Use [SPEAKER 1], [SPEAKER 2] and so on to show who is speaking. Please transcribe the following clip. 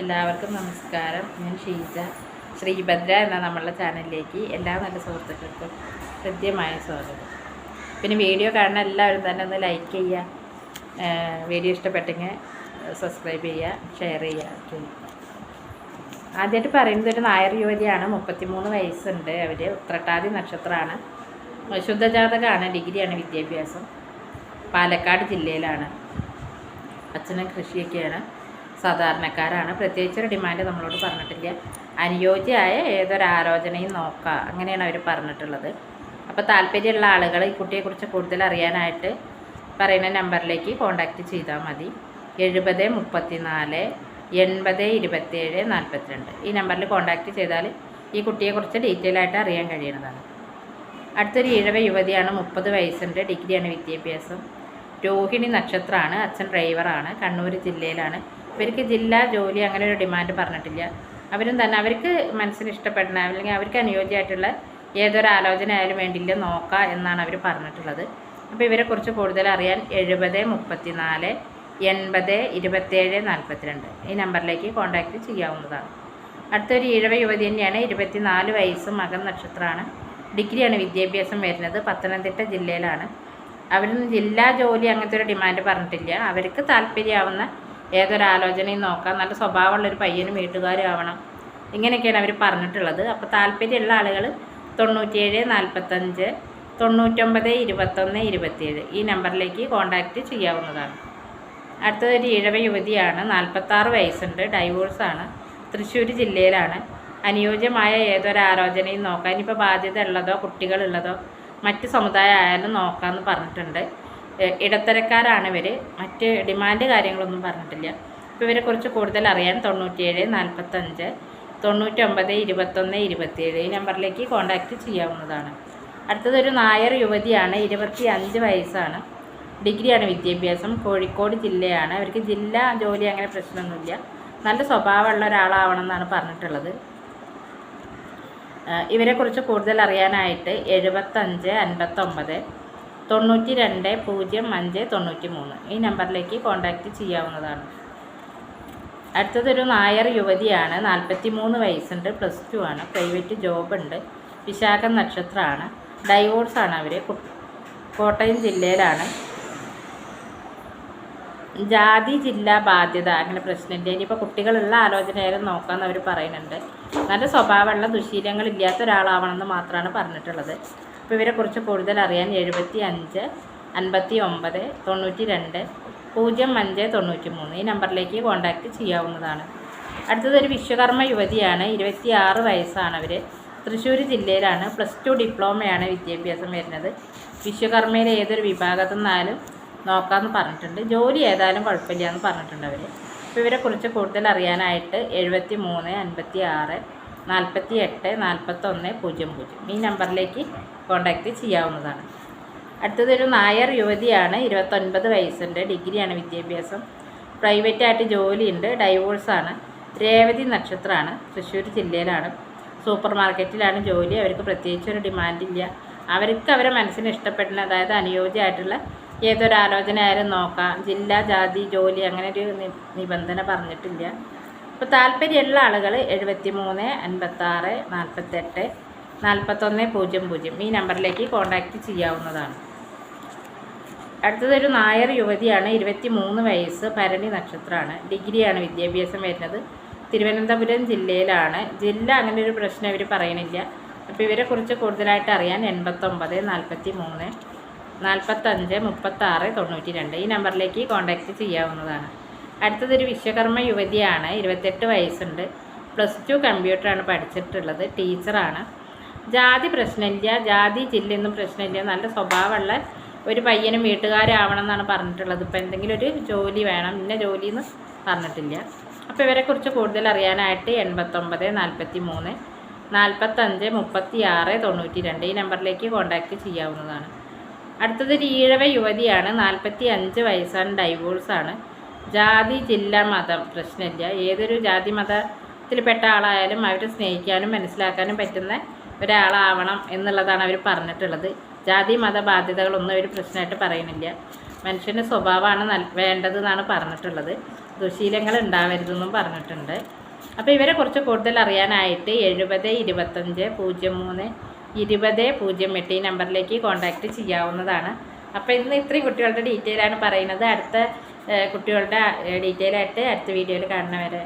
[SPEAKER 1] എല്ലാവർക്കും നമസ്കാരം. ഞാൻ ഷീജ ശ്രീഭദ്ര എന്ന നമ്മളുടെ ചാനലിലേക്ക് എല്ലാ നല്ല സുഹൃത്തുക്കൾക്കും ഹൃദ്യമായ സ്വാഗതം. പിന്നെ വീഡിയോ കാണുന്ന എല്ലാവരും തന്നെ ഒന്ന് ലൈക്ക് ചെയ്യുക വീഡിയോ ഇഷ്ടപ്പെട്ടെങ്കിൽ സബ്സ്ക്രൈബ് ചെയ്യുക ഷെയർ ചെയ്യുക. ആദ്യമായിട്ട് പറയുന്നത് ഒരു നായർ യുവതിയാണ് മുപ്പത്തിമൂന്ന് വയസ്സുണ്ട്. അവർ ഉത്രട്ടാതി നക്ഷത്രമാണ്. ശുദ്ധജാതകമാണ് ഡിഗ്രിയാണ് വിദ്യാഭ്യാസം. പാലക്കാട് ജില്ലയിലാണ്. അച്ഛനും കൃഷിയൊക്കെയാണ്. സാധാരണക്കാരാണ്. പ്രത്യേകിച്ചൊരു ഡിമാൻഡ് നമ്മളോട് പറഞ്ഞിട്ടില്ല. അനുയോജ്യമായ ഏതൊരു ആലോചനയും നോക്കാം അങ്ങനെയാണ് അവർ പറഞ്ഞിട്ടുള്ളത്. അപ്പോൾ താല്പര്യമുള്ള ആളുകൾ ഈ കുട്ടിയെക്കുറിച്ച് കൂടുതൽ അറിയാനായിട്ട് പറയുന്ന നമ്പറിലേക്ക് കോൺടാക്റ്റ് ചെയ്താൽ മതി. എഴുപത് മുപ്പത്തി നാല് എൺപത് ഇരുപത്തേഴ് നാൽപ്പത്തിരണ്ട് ഈ നമ്പറിൽ കോൺടാക്റ്റ് ചെയ്താൽ ഈ കുട്ടിയെക്കുറിച്ച് ഡീറ്റെയിൽ ആയിട്ട് അറിയാൻ കഴിയുന്നതാണ്. അടുത്തൊരു ഇഴവ യുവതിയാണ് മുപ്പത് വയസ്സുണ്ട് ഡിഗ്രിയാണ് വിദ്യാഭ്യാസം. രോഹിണി നക്ഷത്രമാണ് അച്ഛൻ ഡ്രൈവറാണ് കണ്ണൂർ ജില്ലയിലാണ്. ഇവർക്ക് ജില്ലാ ജോലി അങ്ങനെ ഒരു ഡിമാൻഡ് പറഞ്ഞിട്ടില്ല. അവരും തന്നെ അവർക്ക് മനസ്സിന് ഇഷ്ടപ്പെടുന്ന അല്ലെങ്കിൽ അവർക്ക് അനുയോജ്യമായിട്ടുള്ള ഏതൊരു ആലോചന ആയാലും വേണ്ടില്ല നോക്കുക എന്നാണ് അവർ പറഞ്ഞിട്ടുള്ളത്. അപ്പോൾ ഇവരെക്കുറിച്ച് കൂടുതൽ അറിയാൻ എഴുപത് മുപ്പത്തി നാല് എൺപത് ഇരുപത്തേഴ് നാൽപ്പത്തിരണ്ട് ഈ നമ്പറിലേക്ക് കോൺടാക്റ്റ് ചെയ്യാവുന്നതാണ്. അടുത്തൊരു ഈഴവ യുവതി തന്നെയാണ് ഇരുപത്തിനാല് വയസ്സ് മകൻ നക്ഷത്രമാണ്. ഡിഗ്രിയാണ് വിദ്യാഭ്യാസം വരുന്നത് പത്തനംതിട്ട ജില്ലയിലാണ്. അവരൊന്നും ജില്ലാ ജോലി അങ്ങനത്തെ ഒരു ഡിമാൻഡ് പറഞ്ഞിട്ടില്ല. അവർക്ക് താല്പര്യമാവുന്ന ഏതൊരാലോചനയും നോക്കാം. നല്ല സ്വഭാവമുള്ളൊരു പയ്യനും വീട്ടുകാരും ആവണം ഇങ്ങനെയൊക്കെയാണ് അവർ പറഞ്ഞിട്ടുള്ളത്. അപ്പോൾ താല്പര്യമുള്ള ആളുകൾ തൊണ്ണൂറ്റിയേഴ് നാൽപ്പത്തഞ്ച് തൊണ്ണൂറ്റൊമ്പത് ഇരുപത്തൊന്ന് ഇരുപത്തിയേഴ് ഈ നമ്പറിലേക്ക് കോൺടാക്റ്റ് ചെയ്യാവുന്നതാണ്. അടുത്തതൊരു ഇഴവ യുവതിയാണ്. നാൽപ്പത്താറ് വയസ്സുണ്ട്. ഡൈവോഴ്സാണ്. തൃശ്ശൂർ ജില്ലയിലാണ്. അനുയോജ്യമായ ഏതൊരാലോചനയും നോക്കാൻ ഇനിയിപ്പോൾ ബാധ്യത ഉള്ളതോ കുട്ടികളുള്ളതോ മറ്റ് സമുദായം ആയാലും നോക്കാമെന്ന് പറഞ്ഞിട്ടുണ്ട്. ഇടത്തരക്കാരാണ് ഇവർ മറ്റ് ഡിമാൻഡ് കാര്യങ്ങളൊന്നും പറഞ്ഞിട്ടില്ല. അപ്പോൾ ഇവരെക്കുറിച്ച് കൂടുതൽ അറിയാൻ തൊണ്ണൂറ്റിയേഴ് നാൽപ്പത്തഞ്ച് തൊണ്ണൂറ്റൊമ്പത് ഇരുപത്തൊന്ന് ഇരുപത്തിയേഴ് ഈ നമ്പറിലേക്ക് കോൺടാക്റ്റ് ചെയ്യാവുന്നതാണ്. അടുത്തതൊരു നായർ യുവതിയാണ് ഇരുപത്തി അഞ്ച് വയസ്സാണ്. ഡിഗ്രിയാണ് വിദ്യാഭ്യാസം. കോഴിക്കോട് ജില്ലയാണ്. അവർക്ക് ജില്ലാ ജോലി അങ്ങനെ പ്രശ്നമൊന്നുമില്ല. നല്ല സ്വഭാവമുള്ള ഒരാളാവണം എന്നാണ് പറഞ്ഞിട്ടുള്ളത് ഇവരെക്കുറിച്ച് കൂടുതൽ അറിയാനായിട്ട് എഴുപത്തഞ്ച് അൻപത്തൊമ്പത് തൊണ്ണൂറ്റി രണ്ട് പൂജ്യം അഞ്ച് തൊണ്ണൂറ്റി മൂന്ന് ഈ നമ്പറിലേക്ക് കോൺടാക്റ്റ് ചെയ്യാവുന്നതാണ്. അടുത്തതൊരു നായർ യുവതിയാണ്. നാൽപ്പത്തി മൂന്ന് വയസ്സുണ്ട് പ്ലസ് ടു ആണ് പ്രൈവറ്റ് ജോബുണ്ട് വിശാഖ നക്ഷത്രമാണ് ഡൈവോഴ്സാണ് അവർ കോട്ടയം ജില്ലയിലാണ്. ജാതി ജില്ല ബാധ്യത അങ്ങനെ പ്രശ്നമില്ല. ഇനിയിപ്പോൾ കുട്ടികളുള്ള ആലോചനയായാലും നോക്കാമെന്ന് അവർ പറയുന്നുണ്ട്. നല്ല സ്വഭാവമുള്ള ദുശീലങ്ങൾ ഇല്ലാത്ത ഒരാളാവണമെന്ന് മാത്രമാണ് പറഞ്ഞിട്ടുള്ളത്. അപ്പോൾ ഇവരെക്കുറിച്ച് കൂടുതൽ അറിയാൻ എഴുപത്തി അഞ്ച് അൻപത്തി ഒമ്പത് തൊണ്ണൂറ്റി രണ്ട് പൂജ്യം അഞ്ച് തൊണ്ണൂറ്റി മൂന്ന് ഈ നമ്പറിലേക്ക് കോൺടാക്റ്റ് ചെയ്യാവുന്നതാണ്. അടുത്തതൊരു വിശ്വകർമ്മ യുവതിയാണ് ഇരുപത്തി ആറ് വയസ്സാണ് അവർ തൃശ്ശൂർ ജില്ലയിലാണ്. പ്ലസ് ടു ഡിപ്ലോമയാണ് വിദ്യാഭ്യാസം വരുന്നത്. വിശ്വകർമ്മയിൽ ഏതൊരു വിഭാഗത്തു നിന്നാലും നോക്കാമെന്ന് പറഞ്ഞിട്ടുണ്ട്. ജോലി ഏതായാലും കുഴപ്പമില്ല എന്ന് പറഞ്ഞിട്ടുണ്ട് അവർ അപ്പോൾ ഇവരെക്കുറിച്ച് കൂടുതൽ അറിയാനായിട്ട് എഴുപത്തി മൂന്ന് അൻപത്തി ആറ് നാൽപ്പത്തി എട്ട് നാൽപ്പത്തൊന്ന് പൂജ്യം പൂജ്യം. ഈ നമ്പറിലേക്ക് കോൺടാക്റ്റ് ചെയ്യാവുന്നതാണ്. അടുത്തതൊരു നായർ യുവതിയാണ് ഇരുപത്തൊൻപത് വയസ്സുണ്ട് ഡിഗ്രിയാണ് വിദ്യാഭ്യാസം. പ്രൈവറ്റായിട്ട് ജോലിയുണ്ട് ഡൈവോഴ്സാണ് രേവതി നക്ഷത്രമാണ് തൃശ്ശൂർ ജില്ലയിലാണ്. സൂപ്പർ മാർക്കറ്റിലാണ് ജോലി അവർക്ക് പ്രത്യേകിച്ച് പ്രത്യേകിച്ചൊരു ഡിമാൻഡില്ല അവർക്ക് അവരെ മനസ്സിന് ഇഷ്ടപ്പെടുന്ന അതായത് അനുയോജ്യമായിട്ടുള്ള ഏതൊരു ആലോചന ആയാലും നോക്കാം. ജില്ല ജാതി ജോലി അങ്ങനെ ഒരു നിബന്ധന പറഞ്ഞിട്ടില്ല. അപ്പോൾ താല്പര്യമുള്ള ആളുകൾ എഴുപത്തി മൂന്ന് അൻപത്താറ് നാൽപ്പത്തെട്ട് നാൽപ്പത്തൊന്ന് പൂജ്യം പൂജ്യം ഈ നമ്പറിലേക്ക് കോൺടാക്റ്റ് ചെയ്യാവുന്നതാണ്. അടുത്തതൊരു നായർ യുവതിയാണ് ഇരുപത്തി മൂന്ന് വയസ്സ് ഭരണി നക്ഷത്രമാണ്. ഡിഗ്രിയാണ് വിദ്യാഭ്യാസം വരുന്നത്. തിരുവനന്തപുരം ജില്ലയിലാണ്. ജില്ല അങ്ങനെ ഒരു പ്രശ്നം ഇവർ പറയണില്ല. അപ്പോൾ ഇവരെക്കുറിച്ച് കൂടുതലായിട്ട് അറിയാൻ എൺപത്തൊമ്പത് നാൽപ്പത്തി മൂന്ന് നാൽപ്പത്തഞ്ച് മുപ്പത്താറ് തൊണ്ണൂറ്റി രണ്ട് ഈ നമ്പറിലേക്ക് കോൺടാക്റ്റ് ചെയ്യാവുന്നതാണ്. അടുത്തതൊരു വിശ്വകർമ്മ യുവതിയാണ് ഇരുപത്തെട്ട് വയസ്സുണ്ട്. പ്ലസ് ടു കമ്പ്യൂട്ടറാണ് പഠിച്ചിട്ടുള്ളത് ടീച്ചറാണ്. ജാതി പ്രശ്നമില്ല ജാതി ജില്ലയൊന്നും പ്രശ്നമില്ല. നല്ല സ്വഭാവമുള്ള ഒരു പയ്യനും വീട്ടുകാരാവണം എന്നാണ് പറഞ്ഞിട്ടുള്ളത്. ഇപ്പോൾ എന്തെങ്കിലും ഒരു ജോലി വേണം ഇന്ന ജോലി എന്ന് പറഞ്ഞിട്ടില്ല. അപ്പോൾ ഇവരെക്കുറിച്ച് കൂടുതൽ അറിയാനായിട്ട് എൺപത്തൊമ്പത് നാൽപ്പത്തി മൂന്ന് നാൽപ്പത്തഞ്ച് മുപ്പത്തി ആറ് തൊണ്ണൂറ്റി രണ്ട് ഈ നമ്പറിലേക്ക് കോൺടാക്റ്റ് ചെയ്യാവുന്നതാണ്. അടുത്തത് ഒരു ഈഴവ യുവതിയാണ് നാൽപ്പത്തി അഞ്ച് വയസ്സാണ് ഡൈവോഴ്സാണ്. ജാതി ജില്ല മതം പ്രശ്നമില്ല. ഏതൊരു ജാതി മതത്തിൽപ്പെട്ട ആളായാലും അവരെ സ്നേഹിക്കാനും മനസ്സിലാക്കാനും പറ്റുന്ന ഒരാളാവണം എന്നുള്ളതാണ് അവർ പറഞ്ഞിട്ടുള്ളത്. ജാതി മത ബാധ്യതകളൊന്നും അവർ പ്രശ്നമായിട്ട് പറയുന്നില്ല. മനുഷ്യന്റെ സ്വഭാവമാണ് നൽ വേണ്ടതെന്നാണ് പറഞ്ഞിട്ടുള്ളത്. ദുശീലങ്ങൾ ഉണ്ടാവരുതെന്നും പറഞ്ഞിട്ടുണ്ട്. അപ്പോൾ ഇവരെ കുറിച്ച് കൂടുതൽ അറിയാനായിട്ട് എഴുപത് ഇരുപത്തഞ്ച് പൂജ്യം മൂന്ന് ഇരുപത് പൂജ്യം എട്ട് ഈ നമ്പറിലേക്ക് കോൺടാക്റ്റ് ചെയ്യാവുന്നതാണ്. അപ്പോൾ ഇന്ന് ഇത്രയും കുട്ടികളുടെ ഡീറ്റെയിൽ ആണ് പറയുന്നത്. അടുത്ത കുട്ടികളുടെ ഡീറ്റെയിൽ ആയിട്ട് അടുത്ത വീഡിയോയിൽ കാണുന്നവരെ